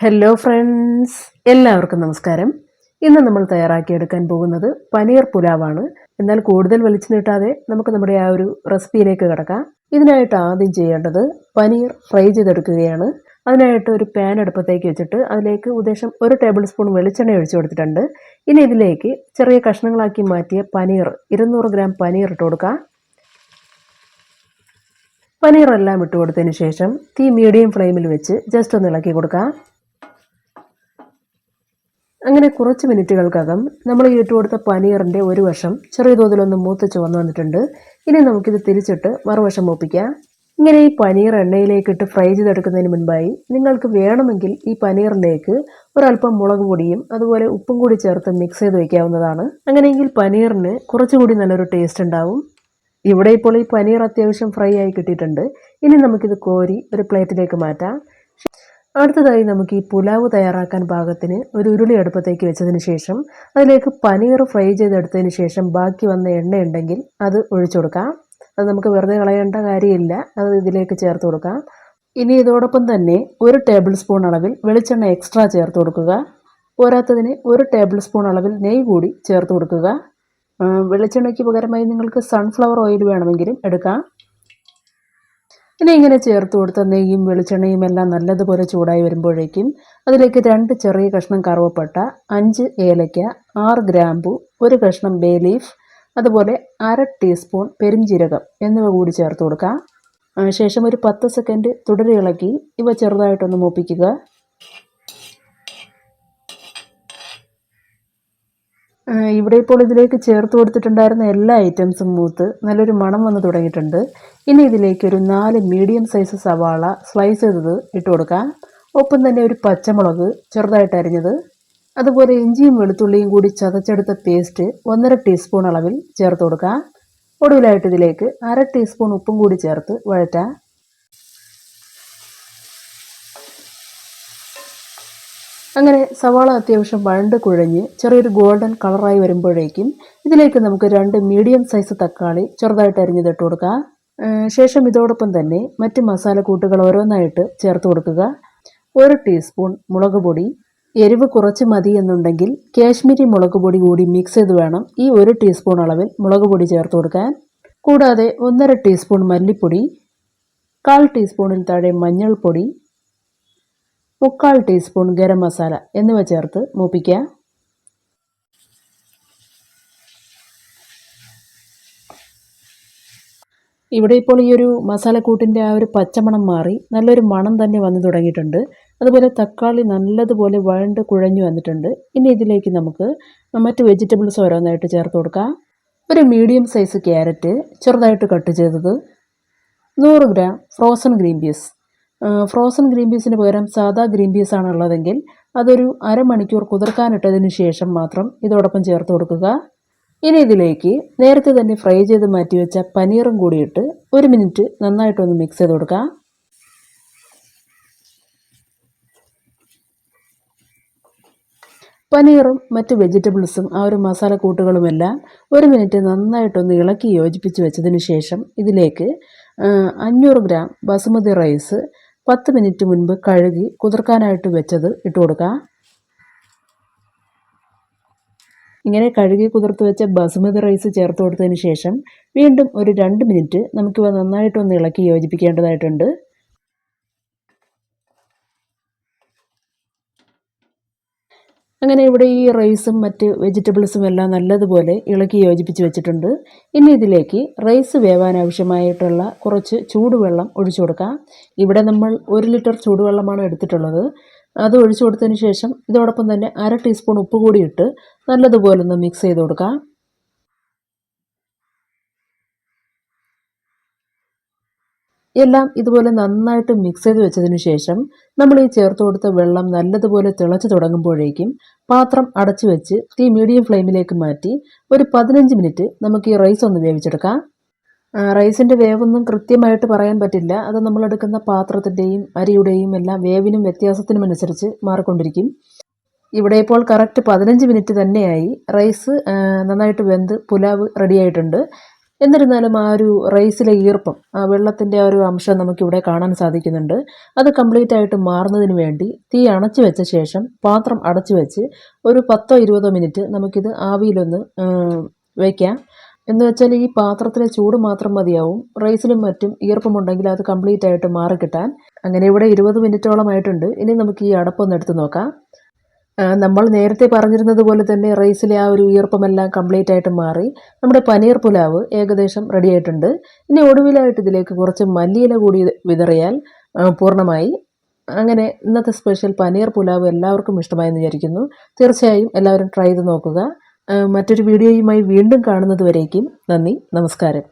Hello friends എല്ലാവർക്കും നമസ്കാരം. ഇന്ന് നമ്മൾ തയ്യാറാക്കിയെടുക്കാൻ പോകുന്നത് പനീർ പുലാവാണ്. എന്നാൽ കൂടുതൽ വലിച്ചു നീട്ടാതെ നമുക്ക് നമ്മുടെ ആ ഒരു റെസിപ്പിയിലേക്ക് കിടക്കാം. ഇതിനായിട്ട് ആദ്യം ചെയ്യേണ്ടത് പനീർ ഫ്രൈ ചെയ്തെടുക്കുകയാണ്. അതിനായിട്ട് ഒരു പാൻ അടുപ്പത്തേക്ക് വെച്ചിട്ട് അതിലേക്ക് ഉദ്ദേശം ഒരു ടേബിൾ സ്പൂൺ വെളിച്ചെണ്ണ ഒഴിച്ചു കൊടുത്തിട്ടുണ്ട്. ഇനി ഇതിലേക്ക് ചെറിയ കഷ്ണങ്ങളാക്കി മാറ്റിയ പനീർ ഇരുന്നൂറ് ഗ്രാം പനീർ ഇട്ട് കൊടുക്കാം. പനീറെല്ലാം ഇട്ട് കൊടുത്തതിന് ശേഷം തീ മീഡിയം ഫ്ലെയിമിൽ വെച്ച് ജസ്റ്റ് ഒന്ന് ഇളക്കി കൊടുക്കാം. അങ്ങനെ കുറച്ച് മിനിറ്റുകൾക്കകം നമ്മൾ ഇട്ട് കൊടുത്ത പനീറിന്റെ ഒരു വശം ചെറിയ തോതിലൊന്ന് മൂത്ത് വന്നു വന്നിട്ടുണ്ട്. ഇനി നമുക്കിത് തിരിച്ചിട്ട് മറുവശം മൂപ്പിക്കാം. ഇങ്ങനെ ഈ പനീർ എണ്ണയിലേക്ക് ഇട്ട് ഫ്രൈ ചെയ്തെടുക്കുന്നതിന് മുൻപായി നിങ്ങൾക്ക് വേണമെങ്കിൽ ഈ പനീറിലേക്ക് ഒരല്പം മുളക് പൊടിയും അതുപോലെ ഉപ്പും കൂടി ചേർത്ത് മിക്സ് ചെയ്ത് വയ്ക്കാവുന്നതാണ് അങ്ങനെയെങ്കിൽ പനീറിന് കുറച്ചുകൂടി നല്ലൊരു ടേസ്റ്റ് ഉണ്ടാവും. ഇവിടെ ഇപ്പോൾ ഈ പനീർ അത്യാവശ്യം ഫ്രൈ ആയി കിട്ടിയിട്ടുണ്ട്. ഇനി നമുക്കിത് കോരി ഒരു പ്ലേറ്റിലേക്ക് മാറ്റാം. അടുത്തതായി നമുക്ക് ഈ പുലാവ് തയ്യാറാക്കാൻ പാകത്തിന് ഒരു ഉരുളി അടുപ്പത്തേക്ക് വെച്ചതിന് ശേഷം അതിലേക്ക് പനീർ ഫ്രൈ ചെയ്തെടുത്തതിന് ശേഷം ബാക്കി വന്ന എണ്ണ ഉണ്ടെങ്കിൽ അത് ഒഴിച്ചു കൊടുക്കാം. അത് നമുക്ക് വെറുതെ കളയേണ്ട കാര്യമില്ല. അത് ഇതിലേക്ക് ചേർത്ത് കൊടുക്കാം. ഇനി ഇതോടൊപ്പം തന്നെ ഒരു ടേബിൾ സ്പൂൺ അളവിൽ വെളിച്ചെണ്ണ എക്സ്ട്രാ ചേർത്ത് കൊടുക്കുക. പോരാത്തതിന് ഒരു ടേബിൾ സ്പൂൺ അളവിൽ നെയ്യ് കൂടി ചേർത്ത് കൊടുക്കുക. വെളിച്ചെണ്ണയ്ക്ക് പകരമായി നിങ്ങൾക്ക് സൺഫ്ലവർ ഓയിൽ വേണമെങ്കിലും എടുക്കാം. ഇനി ഇങ്ങനെ ചേർത്ത് കൊടുത്ത നെയ്യും വെളിച്ചെണ്ണയും എല്ലാം നല്ലതുപോലെ ചൂടായി വരുമ്പോഴേക്കും അതിലേക്ക് രണ്ട് ചെറിയ കഷ്ണം കറുവപ്പട്ട അഞ്ച് ഏലയ്ക്ക ആറ് ഗ്രാമ്പു ഒരു കഷ്ണം ബേ ലീഫ് അതുപോലെ അര ടീസ്പൂൺ പെരുംജീരകം എന്നിവ കൂടി ചേർത്ത് കൊടുക്കുക ശേഷം ഒരു പത്ത് സെക്കൻഡ് തുടരെ ഇളക്കി ഇവ ചെറുതായിട്ടൊന്ന് മൂപ്പിക്കുക. ഇവിടെ ഇപ്പോൾ ഇതിലേക്ക് ചേർത്ത് കൊടുത്തിട്ടുണ്ടായിരുന്ന എല്ലാ ഐറ്റംസും മൂത്ത് നല്ലൊരു മണം വന്ന് തുടങ്ങിയിട്ടുണ്ട്. ഇനി ഇതിലേക്ക് ഒരു നാല് മീഡിയം സൈസ് സവാള സ്ലൈസ് ചെയ്തത് ഇട്ട് കൊടുക്കാം. ഒപ്പം തന്നെ ഒരു പച്ചമുളക് ചെറുതായിട്ട് അരിഞ്ഞത്. അതുപോലെ ഇഞ്ചിയും വെളുത്തുള്ളിയും കൂടി ചതച്ചെടുത്ത പേസ്റ്റ് ഒന്നര ടീസ്പൂൺ അളവിൽ ചേർത്ത് കൊടുക്കാം. ഒടുവിലായിട്ട് ഇതിലേക്ക് അര ടീസ്പൂൺ ഉപ്പും കൂടി ചേർത്ത് വഴറ്റാം. അങ്ങനെ സവാള അത്യാവശ്യം വഴണ്ട് കുഴഞ്ഞ് ചെറിയൊരു ഗോൾഡൻ കളറായി വരുമ്പോഴേക്കും ഇതിലേക്ക് നമുക്ക് രണ്ട് മീഡിയം സൈസ് തക്കാളി ചെറുതായിട്ട് അരിഞ്ഞിട്ട് കൊടുക്കാം. ശേഷം ഇതോടൊപ്പം തന്നെ മറ്റ് മസാലക്കൂട്ടുകൾ ഓരോന്നായിട്ട് ചേർത്ത് കൊടുക്കുക. ഒരു ടീസ്പൂൺ മുളക് പൊടി. എരിവ് കുറച്ച് മതി എന്നുണ്ടെങ്കിൽ കാശ്മീരി മുളക് പൊടി കൂടി മിക്സ് ചെയ്ത് വേണം ഈ ഒരു ടീസ്പൂൺ അളവിൽ മുളക് പൊടി ചേർത്ത് കൊടുക്കാൻ. കൂടാതെ ഒന്നര ടീസ്പൂൺ മല്ലിപ്പൊടി കാൽ ടീസ്പൂണിൽ താഴെ മഞ്ഞൾപ്പൊടി മുക്കാൽ ടീസ്പൂൺ ഗരം മസാല എന്നിവ ചേർത്ത് മൂപ്പിക്കുക. ഇവിടെ ഇപ്പോൾ ഈ ഒരു മസാലക്കൂട്ടിന്റെ ആ ഒരു പച്ചമണം മാറി. നല്ലൊരു മണം തന്നെ വന്നു തുടങ്ങിയിട്ടുണ്ട്. അതുപോലെ തക്കാളി നല്ലതുപോലെ വഴണ്ട് കുഴഞ്ഞു വന്നിട്ടുണ്ട്. ഇനി ഇതിലേക്ക് നമുക്ക് മറ്റ് വെജിറ്റബിൾസ് ഓരോന്നായിട്ട് ചേർത്ത് കൊടുക്കാം. ഒരു മീഡിയം സൈസ് ക്യാരറ്റ് ചെറുതായിട്ട് കട്ട് ചെയ്തത് നൂറ് gram frozen green peas. Frozen green പീസിന് പകരം സാധാ ഗ്രീൻ പീസ് ആണ് ഉള്ളതെങ്കിൽ അതൊരു അരമണിക്കൂർ കുതിർക്കാനിട്ടതിന് ശേഷം മാത്രം ഇതോടൊപ്പം ചേർത്ത് കൊടുക്കുക. ഇനി ഇതിലേക്ക് നേരത്തെ തന്നെ ഫ്രൈ ചെയ്ത് മാറ്റി വെച്ച പനീറും കൂടിയിട്ട് ഒരു മിനിറ്റ് നന്നായിട്ടൊന്ന് മിക്സ് ചെയ്ത് കൊടുക്കുക പനീറും മറ്റ് വെജിറ്റബിൾസും ആ ഒരു മസാല കൂട്ടുകളുമെല്ലാം ഒരു മിനിറ്റ് നന്നായിട്ടൊന്ന് ഇളക്കി യോജിപ്പിച്ച് വെച്ചതിന് ശേഷം ഇതിലേക്ക് അഞ്ഞൂറ് ഗ്രാം ബസുമതി റൈസ് പത്ത് മിനിറ്റ് മുൻപ് കഴുകി കുതിർക്കാനായിട്ട് വെച്ചത് ഇട്ട് കൊടുക്കുക ഇങ്ങനെ കഴുകി കുതിർത്ത് വെച്ച ബസുമതി റൈസ് ചേർത്ത് കൊടുത്തതിന് ശേഷം വീണ്ടും ഒരു രണ്ട് മിനിറ്റ് നമുക്കിവ നന്നായിട്ടൊന്ന് ഇളക്കി യോജിപ്പിക്കേണ്ടതായിട്ടുണ്ട്. അങ്ങനെ ഇവിടെ ഈ റൈസും മറ്റ് വെജിറ്റബിൾസും എല്ലാം നല്ലതുപോലെ ഇളക്കി യോജിപ്പിച്ച് വെച്ചിട്ടുണ്ട്. ഇനി ഇതിലേക്ക് റൈസ് വേവാൻ ആവശ്യമായിട്ടുള്ള കുറച്ച് ചൂടുവെള്ളം ഒഴിച്ചു കൊടുക്കാം. ഇവിടെ നമ്മൾ ഒരു ലിറ്റർ ചൂടുവെള്ളമാണ് എടുത്തിട്ടുള്ളത്. അത് ഒഴിച്ചു കൊടുത്തതിന് ശേഷം ഇതോടൊപ്പം തന്നെ അര ടീസ്പൂൺ ഉപ്പ് കൂടി ഇട്ട് നല്ലതുപോലെ ഒന്ന് മിക്സ് ചെയ്ത് കൊടുക്കാം. എല്ലാം ഇതുപോലെ നന്നായിട്ട് മിക്സ് ചെയ്ത് വെച്ചതിന് ശേഷം നമ്മൾ ഈ ചേർത്ത് കൊടുത്ത വെള്ളം നല്ലതുപോലെ തിളച്ചു തുടങ്ങുമ്പോഴേക്കും പാത്രം അടച്ചു വെച്ച് തീ മീഡിയം ഫ്ലെയിമിലേക്ക് മാറ്റി ഒരു പതിനഞ്ച് മിനിറ്റ് നമുക്ക് ഈ റൈസ് ഒന്ന് വേവിച്ചെടുക്കാം. റൈസിന്റെ വേവൊന്നും കൃത്യമായിട്ട് പറയാൻ പറ്റില്ല. അത് നമ്മളെടുക്കുന്ന പാത്രത്തിന്റെയും അരിയുടെയും എല്ലാം വേവിനും വ്യത്യാസത്തിനും അനുസരിച്ച് മാറിക്കൊണ്ടിരിക്കും. ഇവിടെ ഇപ്പോൾ കറക്റ്റ് പതിനഞ്ച് മിനിറ്റ് തന്നെയായി. റൈസ് നന്നായിട്ട് വെന്ത് പുലാവ് റെഡി ആയിട്ടുണ്ട്. എന്നിരുന്നാലും ആ ഒരു റൈസിലെ ഈർപ്പം ആ വെള്ളത്തിന്റെ ഒരു അംശം നമുക്കിവിടെ കാണാൻ സാധിക്കുന്നുണ്ട്. അത് കംപ്ലീറ്റ് ആയിട്ട് മാറുന്നതിന് വേണ്ടി തീ അണച്ചു വെച്ച ശേഷം പാത്രം അടച്ചു വെച്ച് ഒരു പത്തോ ഇരുപതോ മിനിറ്റ് നമുക്കിത് ആവിയിലൊന്ന് വയ്ക്കാം എന്ന് വെച്ചാൽ ഈ പാത്രത്തിലെ ചൂട് മാത്രം മതിയാവും. റൈസിലും മറ്റും ഈർപ്പമുണ്ടെങ്കിൽ അത് കംപ്ലീറ്റ് ആയിട്ട് മാറിക്കിട്ടാൻ. അങ്ങനെ ഇവിടെ ഇരുപത് മിനിറ്റോളമായിട്ടുണ്ട്. ഇനി നമുക്ക് ഈ അടപ്പൊന്ന് എടുത്ത് നോക്കാം. നമ്മൾ നേരത്തെ പറഞ്ഞിരുന്നത് പോലെ തന്നെ റൈസിലെ ആ ഒരു ഈർപ്പമെല്ലാം കംപ്ലീറ്റ് ആയിട്ട് മാറി. നമ്മുടെ പനീർ പുലാവ് ഏകദേശം റെഡി ആയിട്ടുണ്ട്. ഇനി ഒടുവിലായിട്ട് ഇതിലേക്ക് കുറച്ച് മല്ലിയില കൂടി വിതറിയാൽ പൂർണമായി. അങ്ങനെ ഇന്നത്തെ സ്പെഷ്യൽ പനീർ പുലാവ് എല്ലാവർക്കും ഇഷ്ടമായെന്ന് വിചാരിക്കുന്നു. തീർച്ചയായും എല്ലാവരും ട്രൈ ചെയ്ത് നോക്കുക. മറ്റൊരു വീഡിയോയുമായി വീണ്ടും കാണുന്നത് വരേക്കും. നന്ദി നമസ്കാരം.